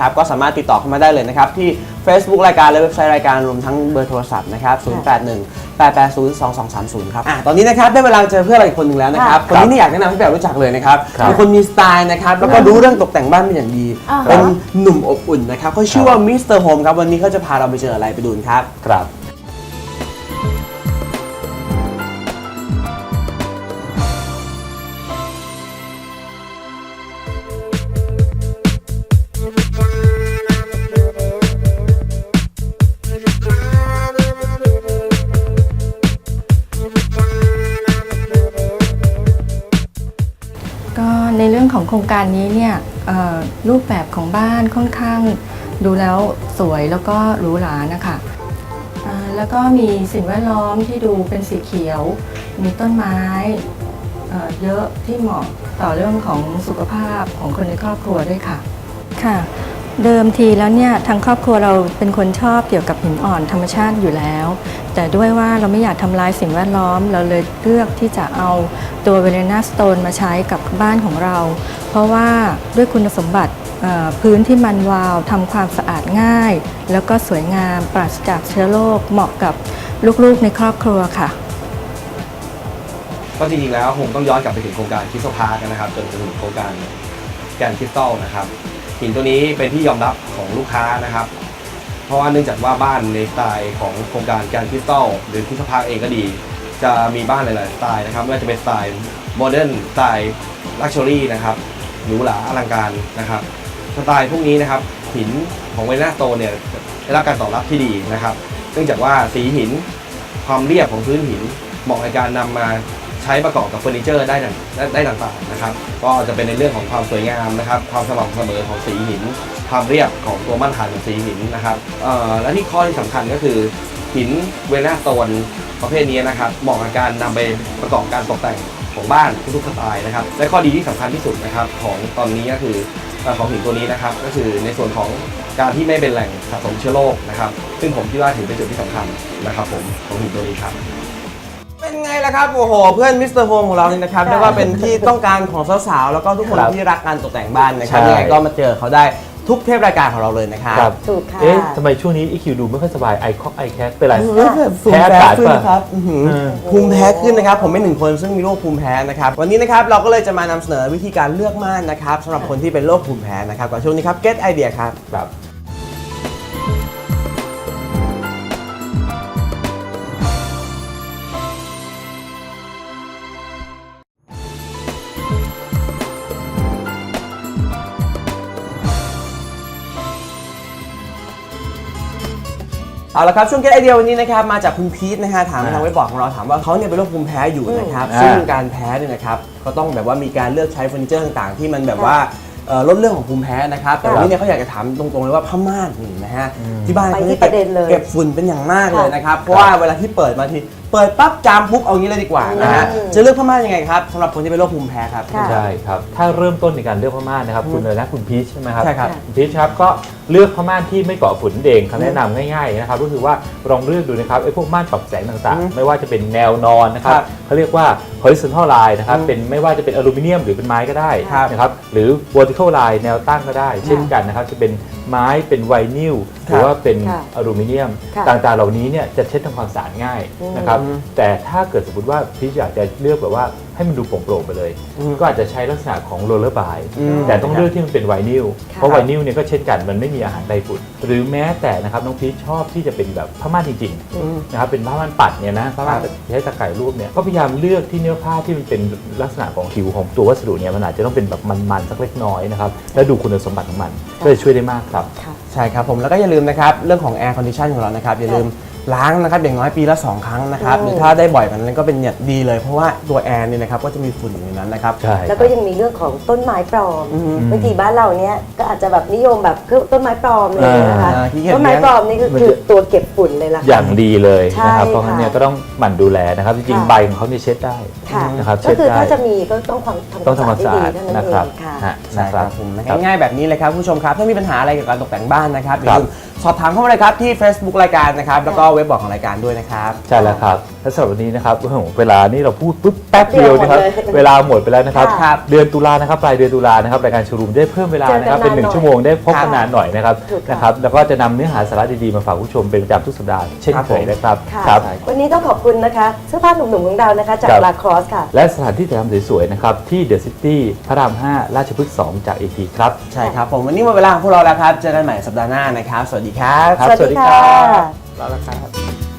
ครับก็สามารถติดต่อเข้ามาได้เลยนะครับ ที่ Facebook รายการและเว็บไซต์รายการรวมทั้งเบอร์โทรศัพท์นะครับ 081 880 2230 ครับอะตอนนี้นะครับได้เวลาเจอเพื่อนเราอีกคนหนึ่งแล้วนะครับคนนี้เนี่ยอยากแนะนำให้แบบรู้จักเลยนะครับครับ เป็นคนมีสไตล์นะครับแล้วก็รู้เรื่องตกแต่งบ้านเป็นอย่างดี อ่าฮะเป็นหนุ่มอบอุ่นนะครับเขาชื่อว่ามิสเตอร์โฮมครับวันนี้เขาจะพาเราไปเจออะไรไปดูกันครับ ครับ ของโครงการนี้เนี่ยรูปแบบของบ้านค่อนข้างดูแล้วสวยแล้วก็หรูหรานะคะอ่าแล้วก็มีสิ่งแวดล้อมที่ดูเป็นสีเขียว มีต้นไม้เเยอะที่เหมาะต่อเรื่องของสุขภาพของคนในครอบครัวด้วยค่ะค่ะ เดิมทีแล้วเนี่ยทางครอบครัวเราเป็นคนชอบเกี่ยวกับหินอ่อนธรรมชาติอยู่แล้ว แต่ด้วยว่าเราไม่อยากทำลายสิ่งแวดล้อม เราเลยเลือกที่จะเอาตัวเวเลนาสโตนมาใช้กับบ้านของเรา เพราะว่าด้วยคุณสมบัติพื้นที่มันวาวทำความสะอาดง่าย แล้วก็สวยงามปราศจากเชื้อโรคเหมาะกับลูกๆในครอบครัวค่ะก็จริงๆแล้วคงต้องย้อนกลับไปถึงโครงการคริสตัลพาร์คนะครับจนถึงโครงการแกนคริสตัลนะครับ หินตัวนี้เป็นที่ยอมรับของลูกค้านะครับ เพราะว่าเนื่องจากว่าบ้านในสไตล์ของโครงการแกรคริสตัลหรือคริสตัลพาเองก็ดี จะมีบ้านหลายๆสไตล์นะครับไม่ว่าจะเป็นสไตล์โมเดิร์นสไตล์ลักชัวรี่นะครับหรูหราอลังการนะครับสไตล์พวกนี้นะครับหินของเวน่าโตเนี่ยได้รับการตอบรับที่ดีนะครับ เนื่องจากว่าสีหินความเรียบของพื้นหินเหมาะในการนำมา ใช้ประกอบกับเฟอร์นิเจอร์ได้ดังได้ต่างๆนะครับ ก็จะเป็นในเรื่องของความสวยงามนะครับ ความสม่ำเสมอของสีหิน ความเรียบของตัวมาตรฐานของสีหินนะครับและที่ข้อที่สำคัญก็คือหินเวน่าโตนประเภทนี้นะครับเหมาะกับการนำไปประกอบการตกแต่งของบ้านทุกๆสไตล์นะครับ และข้อดีที่สำคัญที่สุดนะครับของตอนนี้ก็คือของหินตัวนี้นะครับ ก็คือในส่วนของการที่ไม่เป็นแหล่งสะสมเชื้อโรคนะครับ ซึ่งผมคิดว่าถือเป็นจุดที่สำคัญนะครับ ผมของหินตัวนี้ครับ ไงล่ะครับ โอ้โห เพื่อนมิสเตอร์โฮมของเรานี่นะครับค่ะเรียกว่าเป็นที่ต้องการของสาวๆ แล้วก็ทุกคนครับที่รักการตกแต่งบ้านนะครับใช่ ยังไงก็มาเจอเขาได้ทุกเทปรายการของเราเลยนะครับครับ ถูกค่ะ เอ๊ะทำไมช่วงนี้อีคิวดูไม่ค่อยสบายไอคอกไอแคสเป็นไรเฮ้ยแบบภูมิแพ้แพ้อากาศขึ้นป่ะนะครับอื้อหือเออ ภูมิแพ้ขึ้นนะครับ ผมเป็นหนึ่งคนซึ่งมีโรคภูมิแพ้นะครับ วันนี้นะครับเราก็เลยจะมานำเสนอวิธีการเลือกม่านนะครับสำหรับคนที่เป็นโรคภูมิแพ้นะครับกับช่วงนี้ครับ get idea ครับแบบ เอาละครับช่วง get idea วันนี้นะครับมาจากคุณพีทนะฮะถามมาอ่าทางเว็บบอร์ดของเราถามว่าเขาเนี่ยเป็นโรคภูมิแพ้อยู่นะครับอืมซึ่งอ่าการแพ้เนี่ยนะครับก็ต้องแบบว่ามีการเลือกใช้เฟอร์นิเจอร์ต่างๆ ที่มันแบบว่าเอ่อลดเรื่องของภูมิแพ้นะครับแต่วันนี้เนี่ยเขาอยากจะถามตรงๆเลยว่าผ้าม่านนี่นะฮะที่บ้านไปเขาที่เนี่ยประเด็นเลย เก็บฝุ่นเป็นอย่างมากเลยนะครับเพราะว่าเวลาที่เปิดมาที เปิดปั๊บจามปุ๊บเอางี้เลยดีกว่านะฮะอืมจะเลือกผ้าม่านยังไงครับสำหรับคนที่เป็นโรคภูมิแพ้ครับ ค่ะ ใช่ครับ ถ้าเริ่มต้นในการเลือกผ้าม่านนะครับ คุณเลยนะคุณพีชใช่ไหมครับใช่ครับณพีชครับก็เลือกผ้าม่านที่ไม่ก่อฝุ่นนั่นเองคำแนะนำง่ายๆนะครับก็คือว่าลองเลือกดูนะครับไอ้พวกม่านปรับแสงต่างอืมๆ ไม่ว่าจะเป็นแนวนอนนะครับครับเขาเรียกว่า horizontal line นะครับอืมเป็นไม่ว่าจะเป็นอลูมิเนียมหรือเป็นไม้ก็ได้ครับนะครับหรือ vertical line แนวตั้งก็ได้ เช่นกันนะครับจะเป็นไม้เป็นไวนิล หรือว่าเป็นค่ะอลูมิเนียม ค่ะต่างๆ เหล่านี้เนี่ยจะเช็ดทำความสะอาดง่ายนะครับอืมแต่ถ้าเกิดสมมติว่าพี่อยากจะเลือกแบบว่า ให้มันดูโปร่งๆไปเลย อืมก็อาจจะใช้ลักษณะของโรลเลอร์บายอืม แต่ต้องเลือกที่มันเป็นไวนิลค่ะ เพราะไวนิลเนี่ยก็เช่นกันมันไม่มีอาหารไดฝุ่นหรือแม้แต่นะครับน้องพีชชอบที่จะเป็นแบบผ้าม่านจริงอืม ๆนะครับเป็นผ้าม่านปัดเนี่ยนะผ้าม่านครับใช้ตะไคร่รูปเนี่ยก็พยายามเลือกที่เนื้อผ้าที่มันเป็นลักษณะของผิวของตัววัสดุเนี่ยมันอาจจะต้องเป็นแบบมันๆสักเล็กน้อยนะครับแล้วดูคุณสมบัติของมันก็จะช่วยได้มากครับ ค่ะ ใช่ครับผมแล้วก็อย่าลืมนะครับ เรื่องของ Air Condition ของเรานะครับ อย่าลืม ล้างนะครับอย่างน้อยปีละ 2 ครั้งนะครับอืมหรือถ้าได้บ่อยกว่านั้นก็เป็นเนี่ยดีเลยเพราะว่าตัวแอร์เนี่ยนะครับก็จะมีฝุ่นอยู่ในนั้นนะครับ ใช่แล้วก็ยังมีเรื่องของต้นไม้ปลอมอืมบางทีบ้านเราเนี้ยก็อาจจะแบบนิยมแบบคือต้นไม้ปลอมเลยนะคะอ่าขี้เกียจ ต้นไม้ปลอมนี่ก็มันคือจะตัวเก็บฝุ่นเลยล่ะ อย่างดีเลยนะครับ ใช่เพราะฉะนั้นเนี่ยค่ะก็ต้องหมั่นดูแลนะครับ จริงค่ะๆใบของเขาเนี่ยเช็ดได้ค่ะนะครับก็คือเช็ดได้ถ้าจะมีก็ต้องความทำต้องทำความสะอาดให้ดีเท่านั้นนะเอครับงค่ะ ฮะใช่นะคครัรับบผมง่ายๆแบบนี้เลยครับผู้ชมครับถ้ามีปัญหาอะไรเกี่ยวกับการตกแต่งบ้านนะครับอย่าครับลืม สอบถามเข้ามาเลยครับที่ Facebook รายการนะครับแล้วก็เว็บบอร์ดของรายการด้วยนะครับ ใช่แล้วครับและสำหรับวันนี้นะครับโอ้โหเวลานี่เราพูดปุ๊บแป๊บเดียวนะครับเดียวหมดเลยเวลาหมดไปแล้วนะครับค่ะเดือนตุลานะครับปลายเดือนตุลานะครับรายการชูรูมได้เพิ่มเวลานะครับเจอกันเป็นหนึ่งนานหน่อยชั่วโมงได้พบกันค่ะนานหน่อยนะครับถูกค่ะ นะครับแล้วก็จะนำเนื้อหาสาระดีๆมาฝากผู้ชมเป็นประจำทุกสัปดาห์เช่นครับเคยผมนะครับค่ะ ครับ วันนี้ต้องขอบคุณนะคะเสื้อผ้าหนุ่มๆของเรานะคะ จากครับ ลาครอสค่ะ และสถานที่ถ่ายทำสวยๆนะครับที่เดอะซิตี้พระราม 5 ราชพฤกษ์ 2 จากเอทีครับ ใช่ครับผมวันนี้หมดเวลาของพวกเราแล้วครับเจอกันใหม่สัปดาห์หน้านะครับ สวัสดีครับครับ สวัสดีค่ะลาแล้วครับ